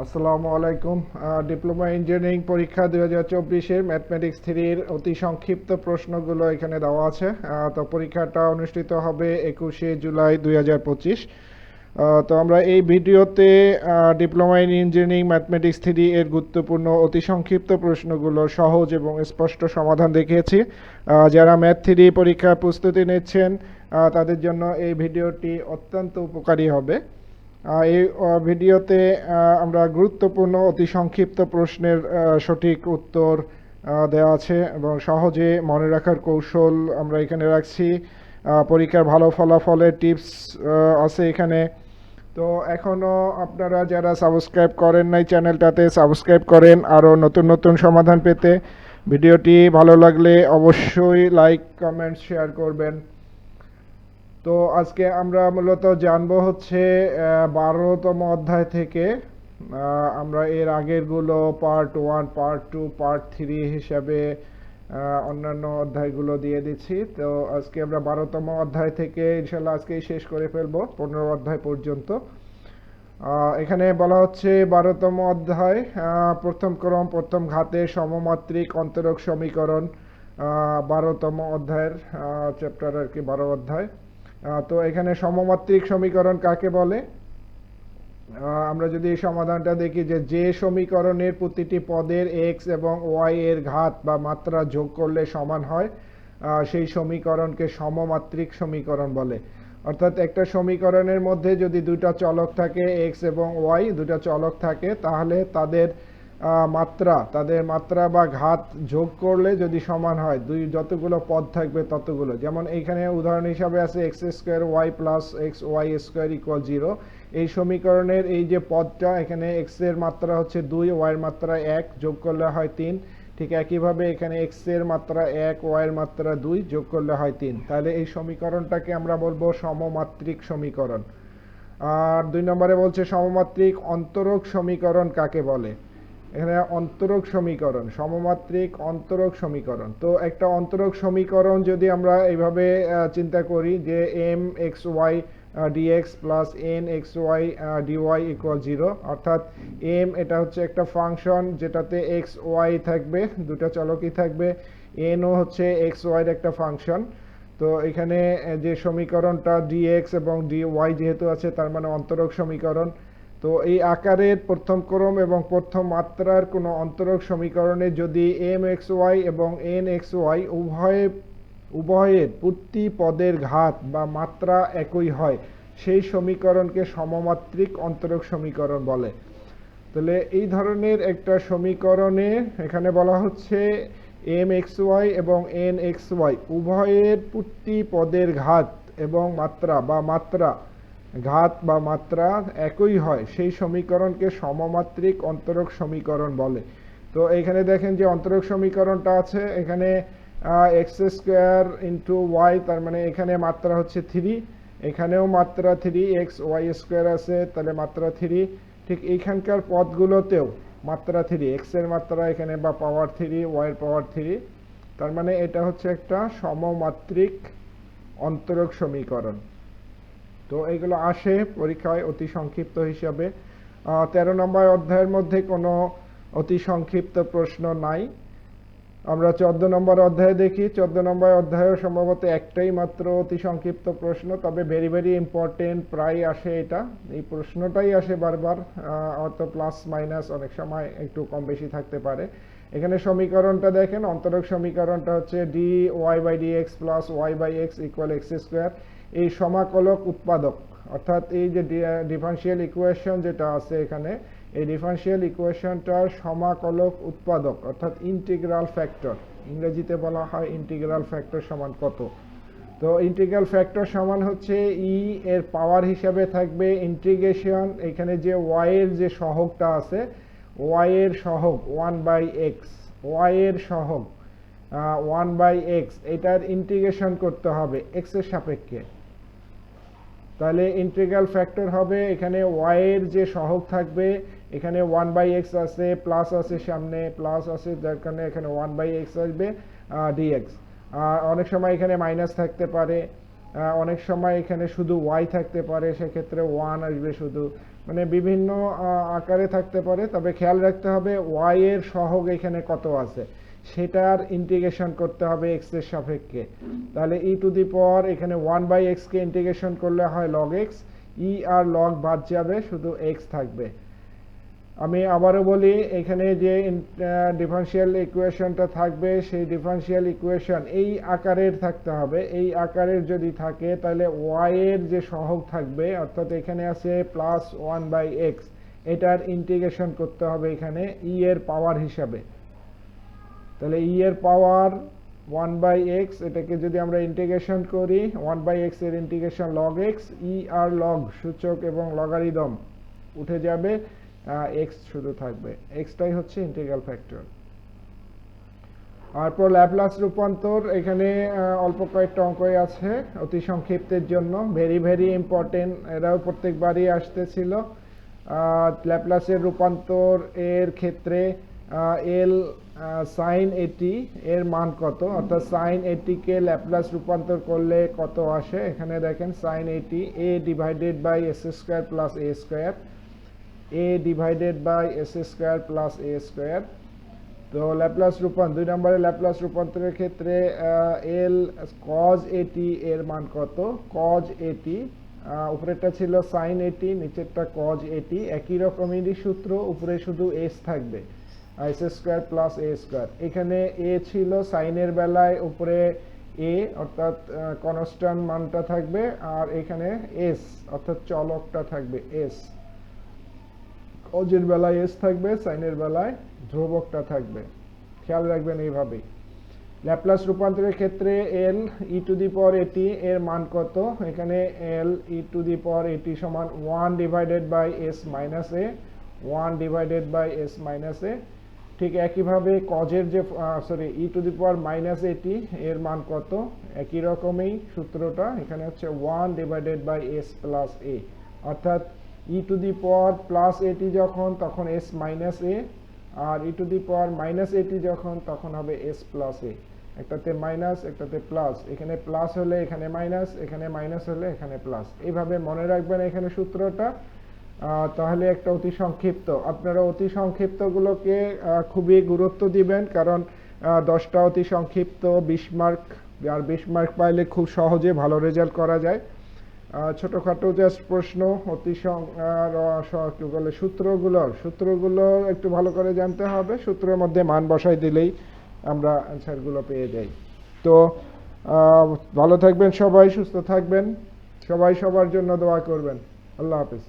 আসসালামু আলাইকুম। Diploma engineering পরীক্ষা দুই হাজার চব্বিশের ম্যাথমেটিক্স থ্রির অতি সংক্ষিপ্ত প্রশ্নগুলো এখানে দেওয়া আছে। তো পরীক্ষাটা অনুষ্ঠিত হবে একুশে জুলাই দুই হাজার পঁচিশ। তো আমরা এই ভিডিওতে diploma in engineering mathematics three এর গুরুত্বপূর্ণ অতি সংক্ষিপ্ত প্রশ্নগুলো সহজ এবং স্পষ্ট সমাধান দেখিয়েছি। যারা ম্যাথ থ্রি পরীক্ষার প্রস্তুতি নিচ্ছেন তাদের জন্য এই ভিডিওটি অত্যন্ত উপকারী হবে। এই ভিডিওতে আমরা গুরুত্বপূর্ণ, অতি সংক্ষিপ্ত প্রশ্নের সঠিক উত্তর দেওয়া আছে এবং সহজে মনে রাখার কৌশল আমরা এখানে রাখছি। পরীক্ষার ভালো ফলাফলের টিপস আছে এখানে। তো এখনও আপনারা যারা সাবস্ক্রাইব করেন নাই চ্যানেলটাতে, সাবস্ক্রাইব করেন। আরও নতুন নতুন সমাধান পেতে ভিডিওটি ভালো লাগলে অবশ্যই লাইক, কমেন্ট, শেয়ার করবেন। তো আজকে আমরা মূলত জানব হচ্ছে বারোতম অধ্যায় থেকে আমরা এর আগেরগুলো part one part two part three হিসাবে অন্যান্য অধ্যায়গুলো দিয়ে দিচ্ছি। তো আজকে আমরা বারোতম অধ্যায় থেকে ইনশাল্লাহ আজকেই শেষ করে ফেলব, পনেরো অধ্যায় পর্যন্ত। এখানে বলা হচ্ছে বারোতম অধ্যায় প্রথম ক্রম, প্রথম ঘাতে সমমাত্রিক অন্তরক সমীকরণ বারোতম অধ্যায়ের চ্যাপ্টার আর কি, বারো অধ্যায়। তো এখানে সমমাত্রিক সমীকরণ কাকে বলে? আমরা যদি এই সমাধানটা দেখি যে যে সমীকরণের প্রতিটি পদের এক্স এবং ওয়াই এর ঘাত বা মাত্রা যোগ করলে সমান হয় সেই সমীকরণকে সমমাত্রিক সমীকরণ বলে। অর্থাৎ একটা সমীকরণের মধ্যে যদি দুইটা চলক থাকে এক্স এবং ওয়াই দুটা চলক থাকে, তাহলে তাদের মাত্রা, তাদের মাত্রা বা ঘাত যোগ করলে যদি সমান হয়, দুই যতগুলো পদ থাকবে ততগুলো। যেমন এইখানে উদাহরণ হিসাবে আছে x square y plus x y square equal zero এই সমীকরণের এই যে পদটা, এখানে এক্সের মাত্রা হচ্ছে দুই ওয়াই এর মাত্রা এক, যোগ করলে হয় তিন। ঠিক একইভাবে এখানে এক্সের মাত্রা এক ওয়াইয়ের মাত্রা দুই, যোগ করলে হয় তিন। তাহলে এই সমীকরণটাকে আমরা বলব সমমাত্রিক সমীকরণ। আর দুই নম্বরে বলছে সমমাত্রিক অন্তরক সমীকরণ কাকে বলে? এখানে অন্তরক সমীকরণ, সমমাত্রিক অন্তরক সমীকরণ। তো একটা অন্তরক সমীকরণ যদি আমরা এইভাবে চিন্তা করি যে M x y dx plus N x y dy equal zero অর্থাৎ এম এটা হচ্ছে একটা ফাংশন যেটাতে এক্স ওয়াই থাকবে, দুটো চলকই থাকবে এনও হচ্ছে এক্স ওয়াইয়ের একটা ফাংশন। তো এখানে যে সমীকরণটা ডিএক্স এবং ডিওয়াই যেহেতু আছে, তার মানে অন্তরক সমীকরণ। তো এই আকারের প্রথম ক্রম এবং প্রথম মাত্রার কোনো অন্তরক সমীকরণে যদি এম এক্স ওয়াই এবং এন এক্স ওয়াই উভয়ে, উভয়ের প্রতি পদের ঘাত বা মাত্রা একই হয়, সেই সমীকরণকে সমমাত্রিক অন্তরক সমীকরণ বলে। তাহলে এই ধরনের একটা সমীকরণে এখানে বলা হচ্ছে এম এক্স ওয়াই এবং এন এক্স ওয়াই উভয়ের প্রতি পদের ঘাত এবং মাত্রা বা মাত্রা ঘাত বা মাত্রা একই হয়। সেই সমীকরণকে সমমাত্রিক অন্তরক সমীকরণ বলে। তো এখানে দেখেন যে অন্তরক সমীকরণটা আছে, এখানে এক্স স্কোয়ার ইন্টু ওয়াই তার মানে এখানে মাত্রা হচ্ছে থ্রি এখানেও মাত্রা থ্রি এক্স ওয়াই স্কোয়ার আছে, তাহলে মাত্রা থ্রি ঠিক এইখানকার পদগুলোতেও মাত্রা থ্রি এক্সের মাত্রা এখানে বা পাওয়ার থ্রি ওয়াই এর পাওয়ার থ্রি তার মানে এটা হচ্ছে একটা সমমাত্রিক অন্তরক সমীকরণ। তো এগুলো আসে পরীক্ষায় অতি সংক্ষিপ্ত হিসাবে। তেরো নম্বর অধ্যায়ের মধ্যে কোনো অতি সংক্ষিপ্ত প্রশ্ন নাই। আমরা চোদ্দ নম্বর অধ্যায়ে দেখি। চোদ্দ নম্বর অধ্যায়েও সম্ভবত একটাই মাত্র অতি সংক্ষিপ্ত প্রশ্ন, তবে ভেরি ভেরি ইম্পর্টেন্ট প্রায় আসে এটা। এই প্রশ্নটাই আসে বারবার হয়তো প্লাস মাইনাস অনেক সময় একটু কম বেশি থাকতে পারে। এখানে সমীকরণটা দেখেন, অন্তরক সমীকরণটা হচ্ছে d y by d x plus y by x equal x square এই সমাকলক উৎপাদক, অর্থাৎ এই যে ডিফারেন্সিয়াল ইকুয়েশন যেটা আছে এখানে, এই ডিফারেন্সিয়াল ইকুয়েশনটার সমাকলক উৎপাদক, অর্থাৎ ইন্টিগ্রাল ফ্যাক্টর ইংরেজিতে বলা হয় ইন্টিগ্রাল ফ্যাক্টর সমান কত? তো ইন্টিগ্রাল ফ্যাক্টর সমান হচ্ছে ই এর পাওয়ার হিসাবে থাকবে ইন্টিগ্রেশন এখানে যে ওয়াই এর যে সহগটা আছে ওয়াই এর সহগ ওয়ান বাই এক্স ওয়াই এর সহগ ওয়ান বাই এক্স এটার ইন্টিগ্রেশন করতে হবে এক্সের সাপেক্ষে। তাহলে ইন্টিগ্রাল ফ্যাক্টর হবে, এখানে ওয়াই এর যে সহগ থাকবে, এখানে ওয়ান বাই এক্স আছে প্লাস আছে সামনে প্লাস আছে, যার কারণে এখানে ওয়ান বাই এক্স আসবে ডিএক্স অনেক সময় এখানে মাইনাস থাকতে পারে অনেক সময় এখানে শুধু ওয়াই থাকতে পারে, সেক্ষেত্রে ওয়ান আসবে শুধু। মানে বিভিন্ন আকারে থাকতে পারে, তবে খেয়াল রাখতে হবে ওয়াই এর সহগ এখানে কত আছে। সেটার ইন্টিগ্রেশন করতে হবে এক্সের সাপেক্ষে। তাহলে ই টু দি পাওয়ার এখানে ওয়ান বাই এক্স কে ইন্টিগ্রেশন করলে হয় লগ এক্স ই আর লগ বাদ যাবে, শুধু এক্স থাকবে। আমি আবারও বলি, এখানে যে ডিফারেন্সিয়াল ইকুয়েশনটা থাকবে, সেই ডিফারেন্সিয়াল ইকুয়েশন এই আকারের থাকতে হবে। এই আকারের যদি থাকে, তাহলে ওয়াই এর যে সহগ থাকবে, অর্থাৎ এখানে আছে প্লাস ওয়ান বাই এক্স এটার ইন্টিগ্রেশন করতে হবে এখানে ই এর পাওয়ার হিসাবে। তাহলে ই এর পাওয়ার ওয়ান বাই এক্স এটাকে যদি আমরা ইন্টিগ্রেশন করি ওয়ান বাই এক্সের ইন্টিগ্রেশন লগ এক্স ই আর লগ সূচক এবং লগারিদম উঠে যাবে এক্স শুধু থাকবে। এক্সটাই হচ্ছে ইন্টিগ্রাল ফ্যাক্টর তারপর ল্যাপ্লাস রূপান্তর, এখানে অল্প কয়েকটা অঙ্কই আছে অতি সংক্ষিপ্তের জন্য। ভেরি ভেরি ইম্পর্টেন্ট এরাও প্রত্যেকবারই আসতেছিল। ল্যাপ্লাসের রূপান্তর এর ক্ষেত্রে এল সাইন এটি এর মান কত? অর্থাৎ সাইন এটিকে ল্যাপ্লাস রূপান্তর করলে কত আসে? এখানে দেখেন সাইন এটি a divided by s square plus a square a divided by s square plus a square তো ল্যাপ্লাস রূপান্তর দুই নম্বরে ল্যাপ্লাস রূপান্তরের ক্ষেত্রে এল কজ এটি এর মান কত? কজ এটি উপরেরটা ছিল সাইন এটি নিচেরটা কজ এটি একই রকমেরই সূত্র, উপরে শুধু এস থাকবে। S square plus a square এখানে এ ছিল সাইনের বেলায়, উপরে এ অর্থাৎ কনস্ট্যান্ট মানটা থাকবে, আর এখানে এস অর্থাৎ চলকটা থাকবে এস কজের বেলায় এস থাকবে, সাইনের বেলায় ধ্রুবকটা থাকবে। খেয়াল রাখবেন এইভাবেই। ল্যাপ্লাস রূপান্তরের ক্ষেত্রে এল ই টু দি পাওয়ার এটি এর মান কত? এখানে এল ই টু দি পাওয়ার এটি সমান one divided by s minus a one divided by s minus a ঠিক একইভাবে কজের যে sorry e to the power minus at এর মান কত? একই রকমই সূত্রটা এখানে হচ্ছে one divided by s plus a অর্থাৎ e to the power plus at যখন, তখন S minus A R e to the power minus at যখন, তখন হবে এস প্লাস এ একটাতে মাইনাস একটাতে প্লাস এখানে প্লাস হলে এখানে মাইনাস এখানে মাইনাস হলে এখানে প্লাস এইভাবে মনে রাখবেন এখানে সূত্রটা। তাহলে একটা অতি সংক্ষিপ্ত। আপনারা অতি সংক্ষিপ্তগুলোকে খুবই গুরুত্ব দিবেন, কারণ দশটা অতি সংক্ষিপ্ত, বিশ মার্ক, আর বিশ মার্ক পাইলে খুব সহজে ভালো রেজাল্ট করা যায়। ছোটখাটো জাস্ট প্রশ্ন, অতি বলে সূত্রগুলোর সূত্রগুলো একটু ভালো করে জানতে হবে, সূত্রের মধ্যে মান বসাই দিলেই আমরা অ্যান্সারগুলো পেয়ে যাই। তো ভালো থাকবেন সবাই, সুস্থ থাকবেন, সবাই সবার জন্য দোয়া করবেন। আল্লাহ হাফিজ।